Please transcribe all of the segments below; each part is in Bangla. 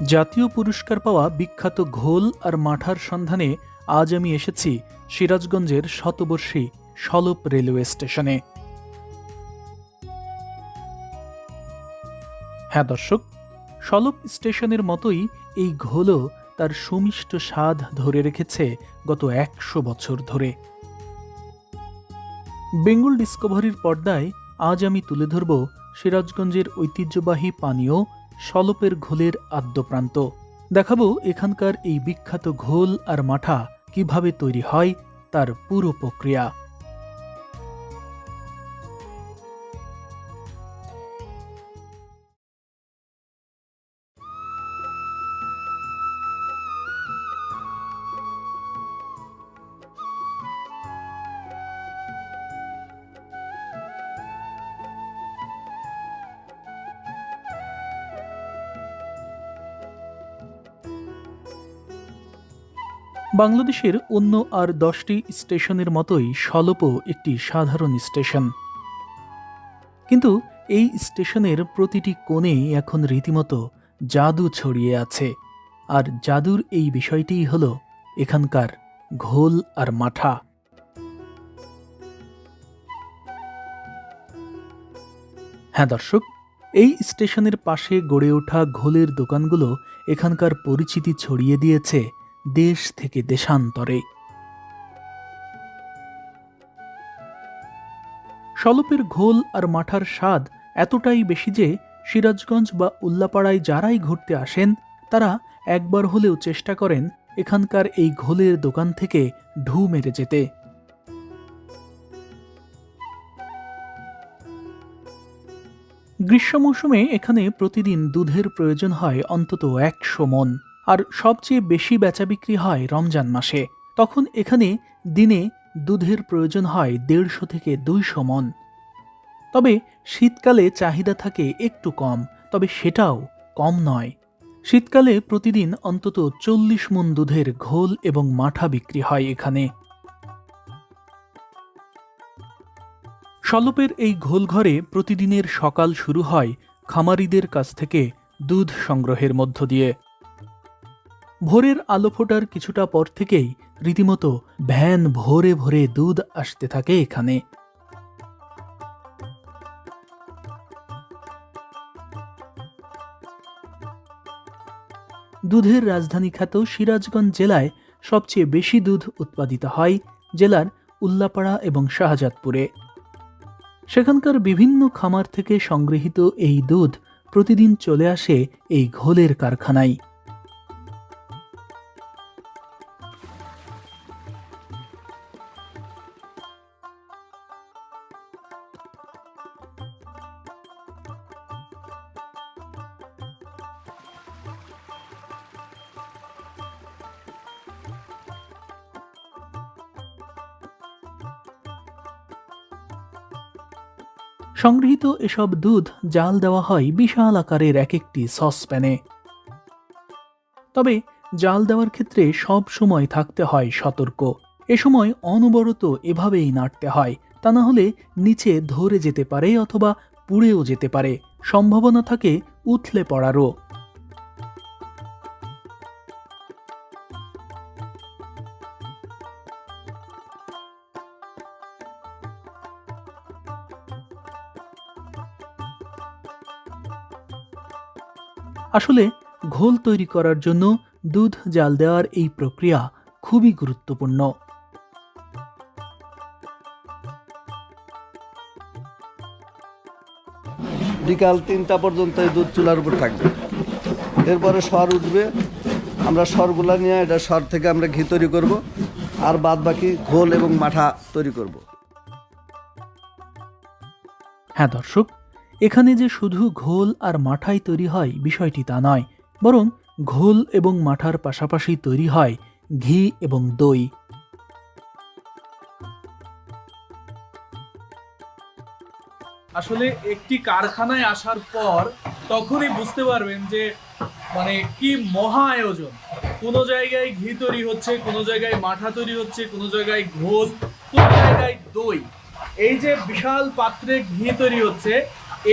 জাতীয় পুরস্কার পাওয়া বিখ্যাত ঘোল আর মাঠার সন্ধানে আজ আমি এসেছি সিরাজগঞ্জের শতবর্ষী সলপ রেলওয়ে স্টেশনে। হ্যাঁ দর্শক, সলপ স্টেশনের মতোই এই ঘোলও তার সুমিষ্ট স্বাদ ধরে রেখেছে গত একশো বছর ধরে। বেঙ্গল ডিসকভারির পর্দায় আজ আমি তুলে ধরব সিরাজগঞ্জের ঐতিহ্যবাহী পানীয় সলপের ঘোলের আদ্যপ্রান্ত। দেখাবো এখানকার এই বিখ্যাত ঘোল আর মাঠা কীভাবে তৈরি হয়, তার পুরো প্রক্রিয়া। বাংলাদেশের অন্য আর দশটি স্টেশনের মতোই সলপও একটি সাধারণ স্টেশন। কিন্তু এই স্টেশনের প্রতিটি কোণেই এখন রীতিমতো জাদু ছড়িয়ে আছে। আর জাদুর এই বিষয়টিই হল এখানকার ঘোল আর মাঠা। হ্যাঁ দর্শক, এই স্টেশনের পাশে গড়ে ওঠা ঘোলের দোকানগুলো এখানকার পরিচিতি ছড়িয়ে দিয়েছে দেশ থেকে দেশান্তরে। সলপের ঘোল আর মাঠার স্বাদ এতটাই বেশি যে সিরাজগঞ্জ বা উল্লাপাড়ায় যারাই ঘুরতে আসেন, তারা একবার হলেও চেষ্টা করেন এখানকার এই ঘোলের দোকান থেকে ঢু মেরে যেতে। গ্রীষ্ম মৌসুমে এখানে প্রতিদিন দুধের প্রয়োজন হয় অন্তত একশো মন আর সবচেয়ে বেশি বেচা বিক্রি হয় রমজান মাসে। তখন এখানে দিনে দুধের প্রয়োজন হয় দেড়শো থেকে দুইশো মন। তবে শীতকালে চাহিদা থাকে একটু কম, তবে সেটাও কম নয়। শীতকালে প্রতিদিন অন্তত চল্লিশ মন দুধের ঘোল এবং মাঠা বিক্রি হয় এখানে। সলপের এই ঘোলঘরে প্রতিদিনের সকাল শুরু হয় খামারিদের কাছ থেকে দুধ সংগ্রহের মধ্য দিয়ে। ভোরের আলো ফোটার কিছুটা পর থেকেই রীতিমতো ভ্যান ভোরে ভোরে দুধ আসতে থাকে এখানে। দুধের রাজধানী খ্যাত সিরাজগঞ্জ জেলায় সবচেয়ে বেশি দুধ উৎপাদিত হয় জেলার উল্লাপাড়া এবং শাহজাদপুরে। সেখানকার বিভিন্ন খামার থেকে সংগৃহীত এই দুধ প্রতিদিন চলে আসে এই ঘোলের কারখানায়। সংগৃহীত এসব দুধ জাল দেওয়া হয় বিশাল আকারের এক একটি সসপ্যানে। তবে জাল দেওয়ার ক্ষেত্রে সব সময় থাকতে হয় সতর্ক। এ সময় অনবরত এভাবেই নাড়তে হয়, তা না হলে নিচে ধরে যেতে পারে অথবা পুড়েও যেতে পারে। সম্ভাবনা থাকে উথলে পড়ারও। আসলে ঘোল তৈরি করার জন্য দুধ জাল দেওয়ার এই প্রক্রিয়া খুবই গুরুত্বপূর্ণ। বিকাল তিনটা পর্যন্ত এই দুধ চুলার উপর থাকবে। এরপরে সর উঠবে। আমরা সরগুলা নিয়ে এটা সর থেকে আমরা ঘি তৈরি করব আর বাদ বাকি ঘোল এবং মাঠা তৈরি করব। হ্যাঁ দর্শক এখানে যে শুধু ঘোল আর মাঠাই তৈরি হয়, বিষয়টি তা নয়, বরং ঘোল এবং মাঠার পাশাপাশি তৈরি হয় ঘি এবং দই। আসলে একটি কারখানায় আসার পর তখনই বুঝতে পারবেন যে মানে কি মহা আয়োজন। কোনো জায়গায় ঘি তৈরি হচ্ছে, কোনো জায়গায় মাঠা তৈরি হচ্ছে, কোনো জায়গায় ঘোল, কোনো জায়গায় দই। এই যে বিশাল পাত্রে ঘি তৈরি হচ্ছে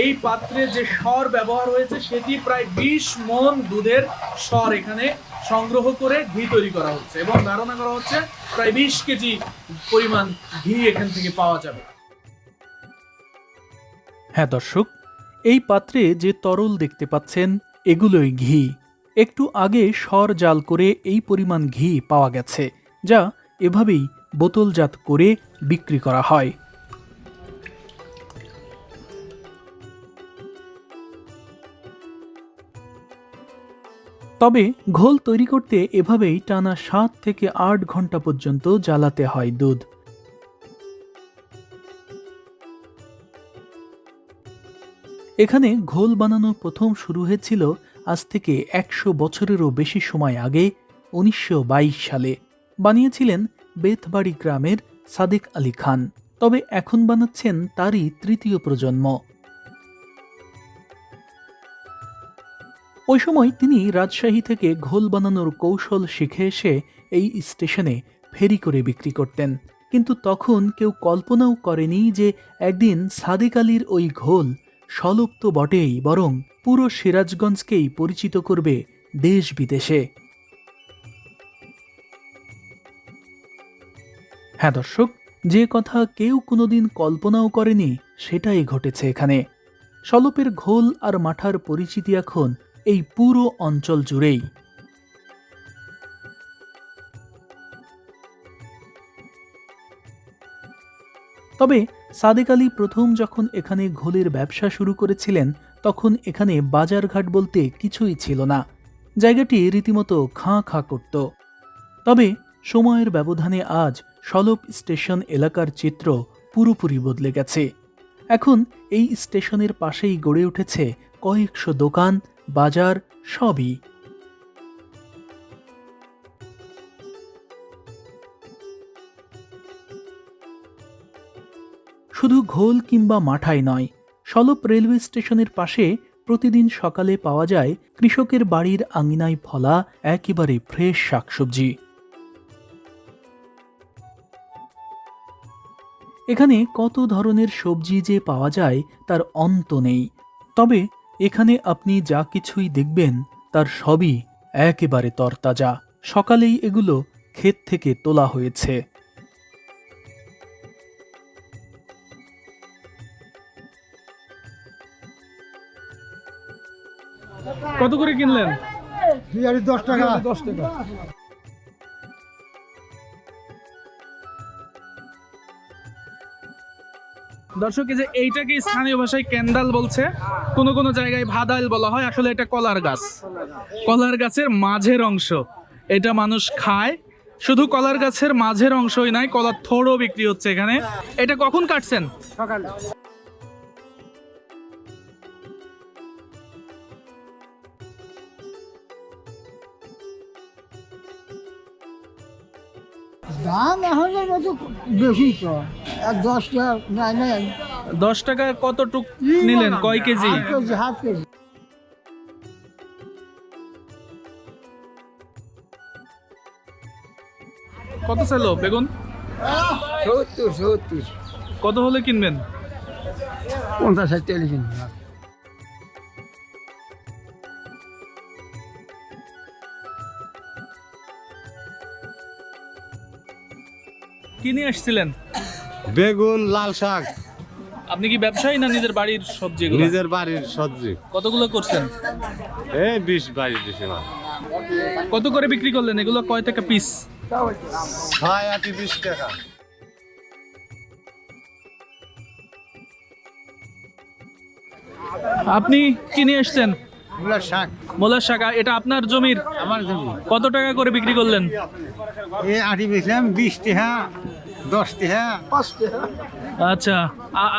এই পাত্রে যে স্বর ব্যবহার হয়েছে, সেটি প্রায় বিশ মন দুধের স্বর এখানে সংগ্রহ করে ঘি তৈরি করা হচ্ছে এবং ধারণা করা হচ্ছে প্রায় বিশ কেজি পরিমাণ ঘি এখান থেকে পাওয়া যাবে। হ্যাঁ দর্শক, এই পাত্রে যে তরল দেখতে পাচ্ছেন, এগুলোই ঘি। একটু আগে সর জাল করে এই পরিমাণ ঘি পাওয়া গেছে, যা এভাবেই বোতলজাত করে বিক্রি করা হয়। তবে ঘোল তৈরি করতে এভাবেই টানা সাত থেকে আট ঘণ্টা পর্যন্ত জ্বালাতে হয় দুধ। এখানে ঘোল বানানো প্রথম শুরু হয়েছিল আজ থেকে একশো বছরেরও বেশি সময় আগে উনিশশো বাইশ সালে। বানিয়েছিলেন বেতবাড়ি গ্রামের সাদেক আলী খান। তবে এখন বানাচ্ছেন তারই তৃতীয় প্রজন্ম। ওই সময় তিনি রাজশাহী থেকে ঘোল বানানোর কৌশল শিখে এসে এই স্টেশনে ফেরি করে বিক্রি করতেন। কিন্তু তখন কেউ কল্পনাও করেনি যে একদিন সাদেক আলীর ওই ঘোল সলপ তো বটেই, বরং পুরো সিরাজগঞ্জকেই পরিচিত করবে দেশ বিদেশে। হ্যাঁ দর্শক, যে কথা কেউ কোনোদিন কল্পনাও করেনি, সেটাই ঘটেছে এখানে। সলপের ঘোল আর মাঠার পরিচিতি এখন এই পুরো অঞ্চল জুড়েই। তবে সাদেক আলী প্রথম যখন এখানে ঘোলের ব্যবসা শুরু করেছিলেন, তখন এখানে বাজারঘাট বলতে কিছুই ছিল না। জায়গাটি রীতিমতো খাঁ খাঁ করত। তবে সময়ের ব্যবধানে আজ সলপ স্টেশন এলাকার চিত্র পুরোপুরি বদলে গেছে। এখন এই স্টেশনের পাশেই গড়ে উঠেছে কয়েকশো দোকান বাজার সবই। শুধু ঘোল কিংবা মাঠাই নয়, সলপ রেলওয়ে স্টেশনের পাশে প্রতিদিন সকালে পাওয়া যায় কৃষকের বাড়ির আঙিনায় ফলা একেবারে ফ্রেশ শাকসবজি। এখানে কত ধরনের সবজি যে পাওয়া যায় তার অন্ত নেই। তবে এখানে আপনি যা কিছুই দেখবেন তার সবই একেবারে তরতাজা। সকালেই এগুলো ক্ষেত থেকে তোলা হয়েছে। কত করে কিনলেন? দশ টাকা। দশ টাকা। দর্শক, এই যে এইটাকে স্থানীয় ভাষায় ক্যান্ডাল বলছে। কোন কোন জায়গায় ভাদাইল বলা হয়, আসলে এটা কলার গাছ। কলার গাছের মাঝের অংশ। এটা মানুষ খায়। শুধু কলার গাছের মাঝের অংশই নাই, কলার থোড়ও বিক্রি হচ্ছে এখানে। এটা কখন কাটছেন? সকাল। দাম এখন তো বেশি তো। এক দশ টাকা নাই নাই দশ টাকা কতটুক নিলেন? কয় কেজি? হাফ কেজি কত চাইলো বেগুন? সত্তর সত্তর। কত হলে কিনবেন? পঞ্চাশ ষাট টাকা কিনি কি নিয়ে আসছিলেন? বেগুন লাল শাক। আপনি কি ব্যবসায়ী না নিজের বাড়ির সবজি নিজের বাড়ির সবজি। কতগুলো করছেন? এই বিশ বাইশ ডিসে মাল। কত করে বিক্রি করলেন? এগুলো কয় টাকা পিস ছয় আটি বিশ টাকা। আপনি কি নিয়ে এসছেন মূলার শাক। মোলার শাক এটা আপনার জমির? আমার জমি। কত টাকা করে বিক্রি করলেন? এই আটি বেচলাম বিশ টাকা দশ টাকা পাঁচ টাকা আচ্ছা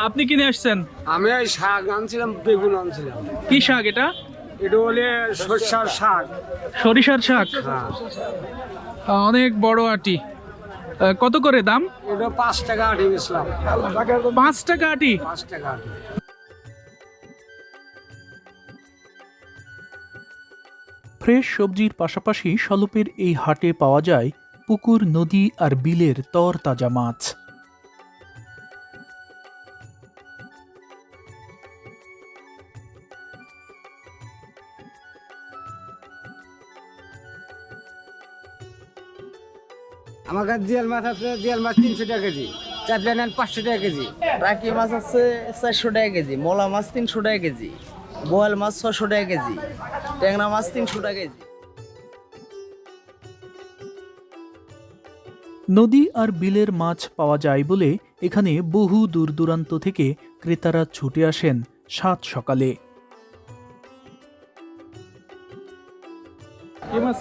আপনি কিনে নিয়ে আসছেন? আমি ওই শাক আনছিলাম বেগুন আনছিলাম। কি শাক এটা? এটা হলে সরিষার শাক। সরিষার শাক? হ্যাঁ। অনেক বড় আটি। কত করে দাম? এটা পাঁচ টাকা আটি বেচলাম। পাঁচ টাকা আটি? পাঁচ টাকা আটি। ফ্রেশ সবজির পাশাপাশি সলপের এই হাটে পাওয়া যায় পুকুর নদী আর বিলের তর তাজা মাছ। আমার কাছে জিয়াল মাছ আছে জিয়াল মাছ তিনশো টাকা কেজি। চাপলা নেন পাঁচশো টাকা কেজি। রাকি মাছ আছে চারশো টাকা কেজি মোলা মাছ তিনশো টাকা কেজি বোয়াল মাছ ছশো টাকা কেজি। ট্যাংরা মাছ তিনশো টাকা কেজি। নদী আর বিলের মাছ পাওয়া যায় বলে এখানে বহু দূর দূরান্ত থেকে ক্রেতারা ছুটে আসেন সাত সকালে। মাছ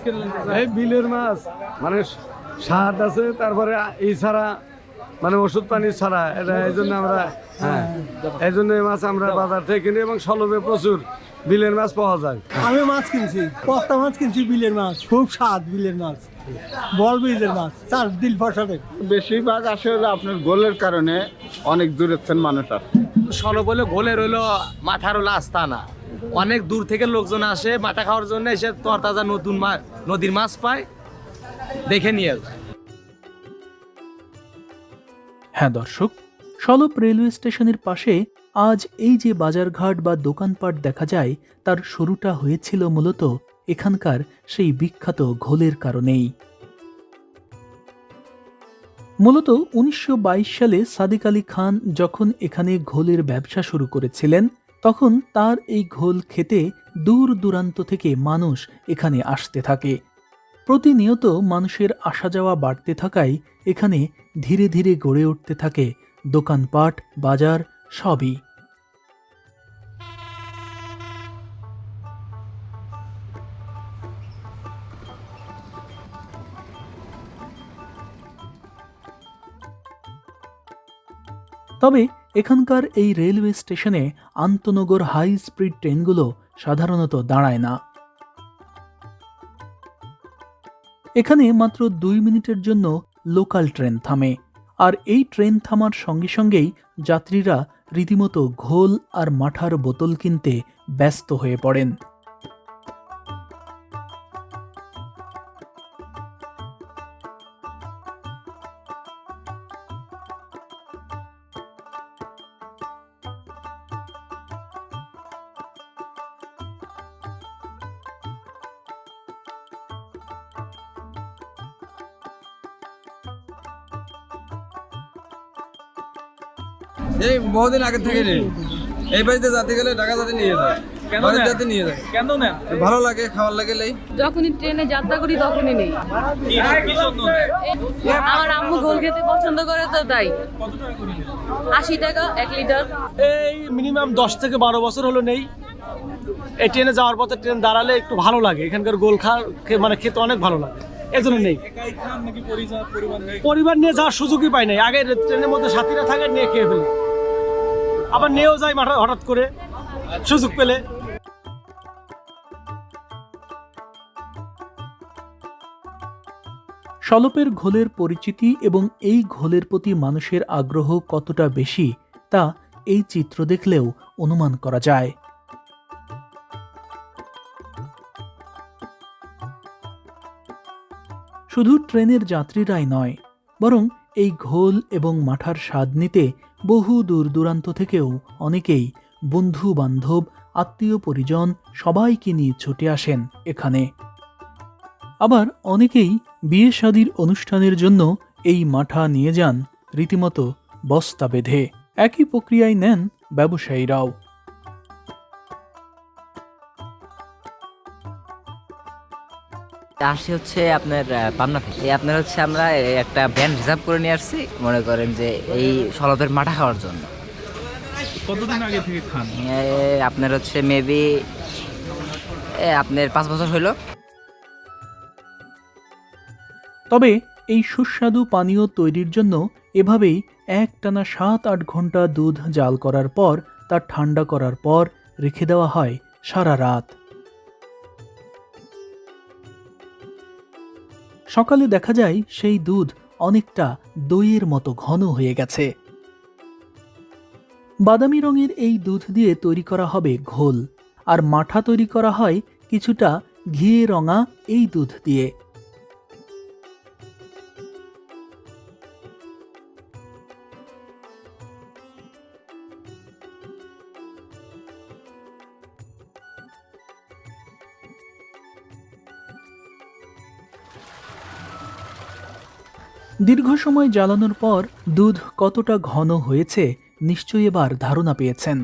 বিলের মাছ মানে স্বাদ আছে তারপরে এই ছাড়া মানে ওষুধ পানি ছাড়া। এটা এই জন্য আমরা হ্যাঁ এই জন্য এই মাছ আমরা বাজার থেকে কিনি এবং সলভে প্রচুর বিলের মাছ পাওয়া যায়। আমি মাছ কিনছি পস্তা মাছ কিনছি বিলের মাছ খুব স্বাদ বিলের মাছ বল বীজের মাছ চার দিল ফসলের বেশিরভাগ আসলে আপনার গোলের কারণে অনেক দূরের থেকে মানুষ আসে সলব হলো গোলের হলো মাথার হলো আস্তানা। অনেক দূর থেকে লোকজন আসে মাথা খাওয়ার জন্য এসে তরতাজা নতুন মাছ নদীর মাছ পায় দেখে নিয়ে যায়। হ্যাঁ দর্শক সলপ রেলওয়ে স্টেশনের পাশে আজ এই যে বাজারঘাট বা দোকানপাট দেখা যায়, তার শুরুটা হয়েছিল মূলত এখানকার সেই বিখ্যাত ঘোলের কারণেই। মূলত উনিশশো বাইশ সালে সাদিক আলী খান যখন এখানে ঘোলের ব্যবসা শুরু করেছিলেন, তখন তার এই ঘোল খেতে দূর দূরান্ত থেকে মানুষ এখানে আসতে থাকে। প্রতিনিয়ত মানুষের আসা যাওয়া বাড়তে থাকায় এখানে ধীরে ধীরে গড়ে উঠতে থাকে দোকানপাট বাজার সবই। তবে এখানকার এই রেলওয়ে স্টেশনে আন্তনগর হাই স্পিড ট্রেনগুলো সাধারণত দাঁড়ায় না। এখানে মাত্র দুই মিনিটের জন্য লোকাল ট্রেন থামে। আর এই ট্রেন থামার সঙ্গে সঙ্গেই যাত্রীরা রীতিমতো ঘোল আর মাঠার বোতল কিনতে ব্যস্ত হয়ে পড়েন। এই বহুদিন আগে থেকে নেই। এই বাড়িতে যাতে গেলে ঢাকা যাতে নিয়ে যায়। কেন যাতে নিয়ে যায়। কেন নেন? ভালো লাগে খাওয়ার লাগে লেই। যখনই ট্রেনে যাত্রা করি তখনই নেই। কি কি জন্য নেন? আমার আম্মু গোল খেতে পছন্দ করে তো তাই। আশি টাকা এক লিটার। এই মিনিমাম দশ থেকে বারো বছর হলো নেই। এই ট্রেনে যাওয়ার পথে ট্রেন দাঁড়ালে একটু ভালো লাগে। এখানকার গোল খা খে- মানে খেতে অনেক ভালো লাগে। এই জন্য নেই। একাই খান নাকি পরিবার পরিবার নিয়ে? যাওয়ার সুযোগই পাই নাই। আগে ট্রেনের মধ্যে সাথীরা থাকে নিয়ে খেয়ে ফেলে আবার নিয়েও যায় হঠাৎ করে। সুযোগ পেলে। সলপের ঘোলের পরিচিতি এবং এই ঘোলের প্রতি মানুষের আগ্রহ কতটা বেশি, তা এই চিত্র দেখলেও অনুমান করা যায়। শুধু ট্রেনের যাত্রীরাই নয়, বরং এই ঘোল এবং মাঠার স্বাদ নিতে বহু দূর দূরান্ত থেকেও অনেকেই বন্ধু বান্ধব, আত্মীয় পরিজন সবাইকে নিয়ে ছুটে আসেন এখানে। আবার অনেকেই বিয়ে শাদির অনুষ্ঠানের জন্য এই মাঠা নিয়ে যান, রীতিমতো বস্তা বেঁধে। একই প্রক্রিয়ায় নেন ব্যবসায়ীরাও। আসি হচ্ছে আপনার পাবনা থেকে। আপনার হচ্ছে আমরা একটা ভ্যান রিজার্ভ করে নিয়ে আসছি মনে করেন যে এই সলপের মাঠা খাওয়ার জন্য। কতদিন আগে থেকে খান? আপনার হচ্ছে মেবি আপনার পাঁচ বছর হইল। তবে এই সুস্বাদু পানীয় তৈরির জন্য এভাবেই একটানা সাত আট ঘণ্টা দুধ জাল করার পর তা ঠান্ডা করার পর রেখে দেওয়া হয় সারা রাত। সকালে দেখা যায় সেই দুধ অনেকটা দইয়ের মতো ঘন হয়ে গেছে। বাদামি রঙের এই দুধ দিয়ে তৈরি করা হবে ঘোল, আর মাঠা তৈরি করা হয় কিছুটা ঘিয়ে রঙা এই দুধ দিয়ে। সময় জ্বালানোর পর দুধ কতটা ঘন হয়েছে নিশ্চয়ই এবার ধারণা পেয়েছেন।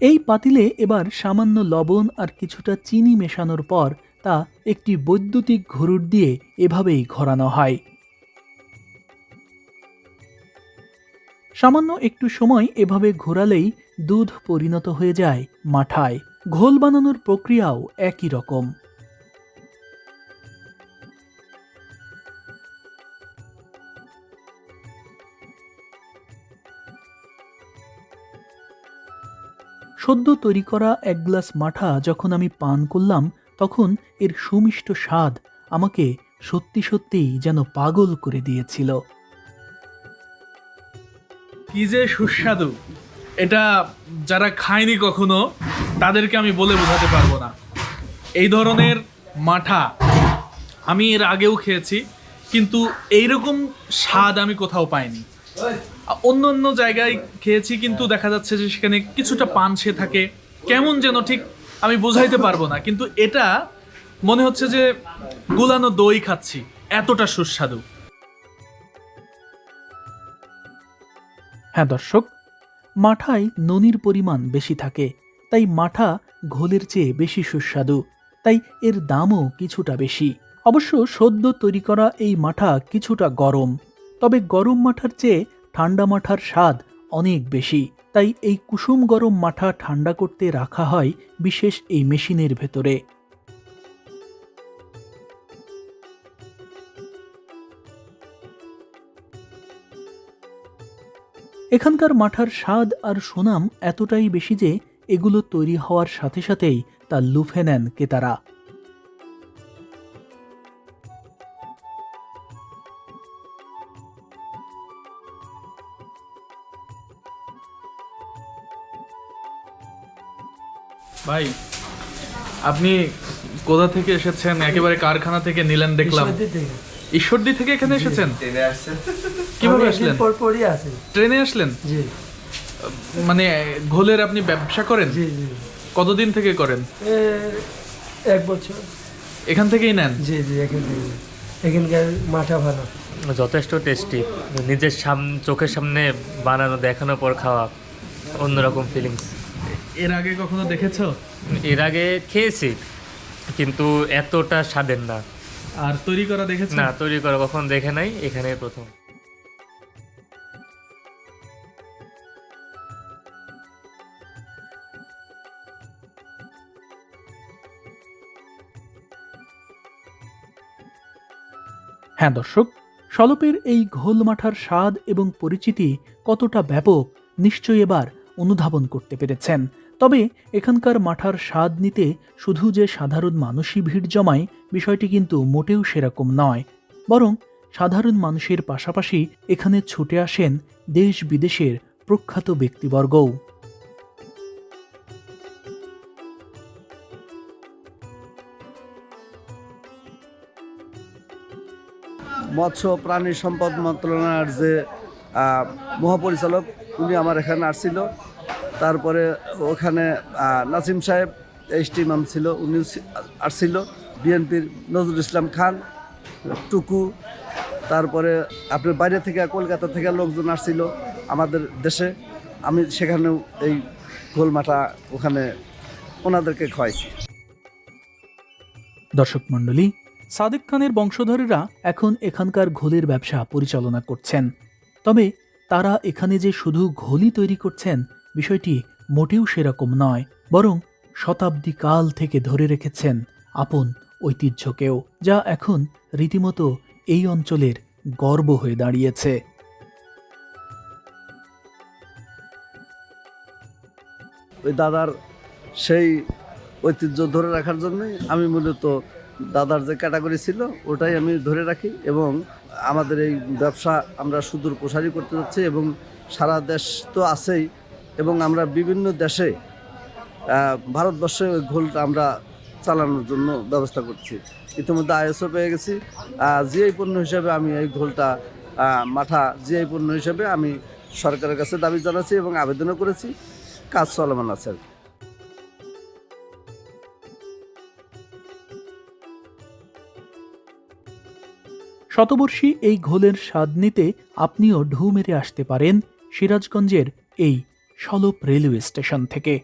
এই পাতিলে এবার সামান্য লবণ আর কিছুটা চিনি মেশানোর পর তা একটি বৈদ্যুতিক ঘুরুট দিয়ে এভাবেই ঘোরানো হয়। সামান্য একটু সময় এভাবে ঘোরালেই দুধ পরিণত হয়ে যায় মাঠায়। ঘোল বানানোর প্রক্রিয়াও একই রকম। সদ্য তৈরি করা এক গ্লাস মাঠা যখন আমি পান করলাম, তখন এর সুমিষ্ট স্বাদ আমাকে সত্যি সত্যিই যেন পাগল করে দিয়েছিল। কি যে সুস্বাদু। এটা যারা খায়নি কখনো, তাদেরকে আমি বলে বোঝাতে পারব না। এই ধরনের মাঠা আমি এর আগেও খেয়েছি, কিন্তু এইরকম স্বাদ আমি কোথাও পাইনি। অন্য অন্য জায়গায় খেয়েছি, কিন্তু দেখা যাচ্ছে যে সেখানে কিছুটা পানসে থাকে। কেমন যেন ঠিক আমি বোঝাইতে পারব না, কিন্তু এটা মনে হচ্ছে যে গুলানো দই খাচ্ছি, এতটা সুস্বাদু। হ্যাঁ দর্শক, মাঠায় ননির পরিমাণ বেশি থাকে, তাই মাঠা ঘোলের চেয়ে বেশি সুস্বাদু, তাই এর দামও কিছুটা বেশি। অবশ্য সদ্য তৈরি করা এই মাঠা কিছুটা গরম, তবে গরম মাঠার চেয়ে ঠান্ডা মাঠার স্বাদ অনেক বেশি। তাই এই কুসুম গরম মাঠা ঠান্ডা করতে রাখা হয় বিশেষ এই মেশিনের ভেতরে। এখানকার মাঠার স্বাদ আর সুনাম এতটাই বেশি যে এগুলো তৈরি হওয়ার সাথে সাথেই তা লুফে নেন কেতারা ভাই আপনি কোথা থেকে এসেছেন? একেবারে কারখানা থেকে নিলেন দেখলাম। ঈশ্বরদী থেকে। এখানে এসেছেন? কীভাবে আসলেন? পরপরই আছে ট্রেনে আসলেন? জি। মানে ঘোলের আপনি ব্যবসা করেন? জি জি। কতদিন থেকে করেন? এক বছর। এখান থেকেই নেন? জি জি এখান থেকে। এখানকার মাঠা ভালো। যথেষ্ট টেস্টি। নিজের সাম চোখের সামনে বানানো দেখানোর পর খাওয়া অন্যরকম ফিলিংস এর আগে কখনো দেখেছ? এর আগে খেয়েছি কিন্তু এতটা স্বাদের না। আর তৈরি করা দেখেছ? না তৈরি করা কখন দেখে নাই এখানে প্রথম। হ্যাঁ দর্শক সলপের এই ঘোল মাঠার স্বাদ এবং পরিচিতি কতটা ব্যাপক নিশ্চয়ই এবার অনুধাবন করতে পেরেছেন। তবে এখানকার মাঠার স্বাদ নিতে শুধু যে সাধারণ মানুষই ভিড় জমায়, বিষয়টি কিন্তু মোটেও সেরকম নয়। বরং সাধারণ মানুষের পাশাপাশি এখানে ছুটে আসেন দেশ বিদেশের প্রখ্যাত ব্যক্তিবর্গও। মৎস্য প্রাণী সম্পদ মন্ত্রণালয়ের যে মহাপরিচালক, উনি আমার এখানে আসছিল। তারপরে ওখানে নাসিম সাহেব এইচ টি ইমাম ছিল, উনি আসছিল, বিএনপির নজরুল ইসলাম খান, টুকু, তারপরে আপনার বাইরে থেকে, কলকাতা থেকে লোকজন আসছিল আমাদের দেশে। আমি সেখানেও এই গোলমাটা ওখানে ওনাদেরকে খাওয়াইছি। দর্শক মণ্ডলী, সাদেক খানের বংশধরেরা এখন এখানকার ঘোলের ব্যবসা পরিচালনা করছেন। তবে তারা এখানে যে শুধু ঘোলই তৈরি করছেন বিষয়টি মোটেও সেরকম নয়, বরং শতাব্দী কাল থেকে ধরে রেখেছেন আপন ঐতিহ্যকেও, যা এখন রীতিমতো এই অঞ্চলের গর্ব হয়ে দাঁড়িয়েছে। ওই দাদার সেই ঐতিহ্য ধরে রাখার জন্যই আমি মূলত দাদার যে ক্যাটাগরি ছিল, ওটাই আমি ধরে রাখি এবং আমাদের এই ব্যবসা আমরা সুদূর প্রসারী করতে যাচ্ছি এবং সারা দেশ তো আছেই। এবং আমরা বিভিন্ন দেশে ভারতবর্ষে ওই ঘোলটা আমরা চালানোর জন্য ব্যবস্থা করছি। ইতিমধ্যে আইএসও পেয়ে গেছি। জিআই পণ্য হিসেবে আমি এই ঘোলটা মাঠা জিআই পণ্য হিসেবে আমি সরকারের কাছে দাবি জানাচ্ছি এবং আবেদনও করেছি। কাজ চলমান আছে আর। শতবর্ষী এই ঘোলের স্বাদ নিতে আপনিও ঢু মেরে আসতে পারেন সিরাজগঞ্জের এই সলপ রেলওয়ে স্টেশন থেকে।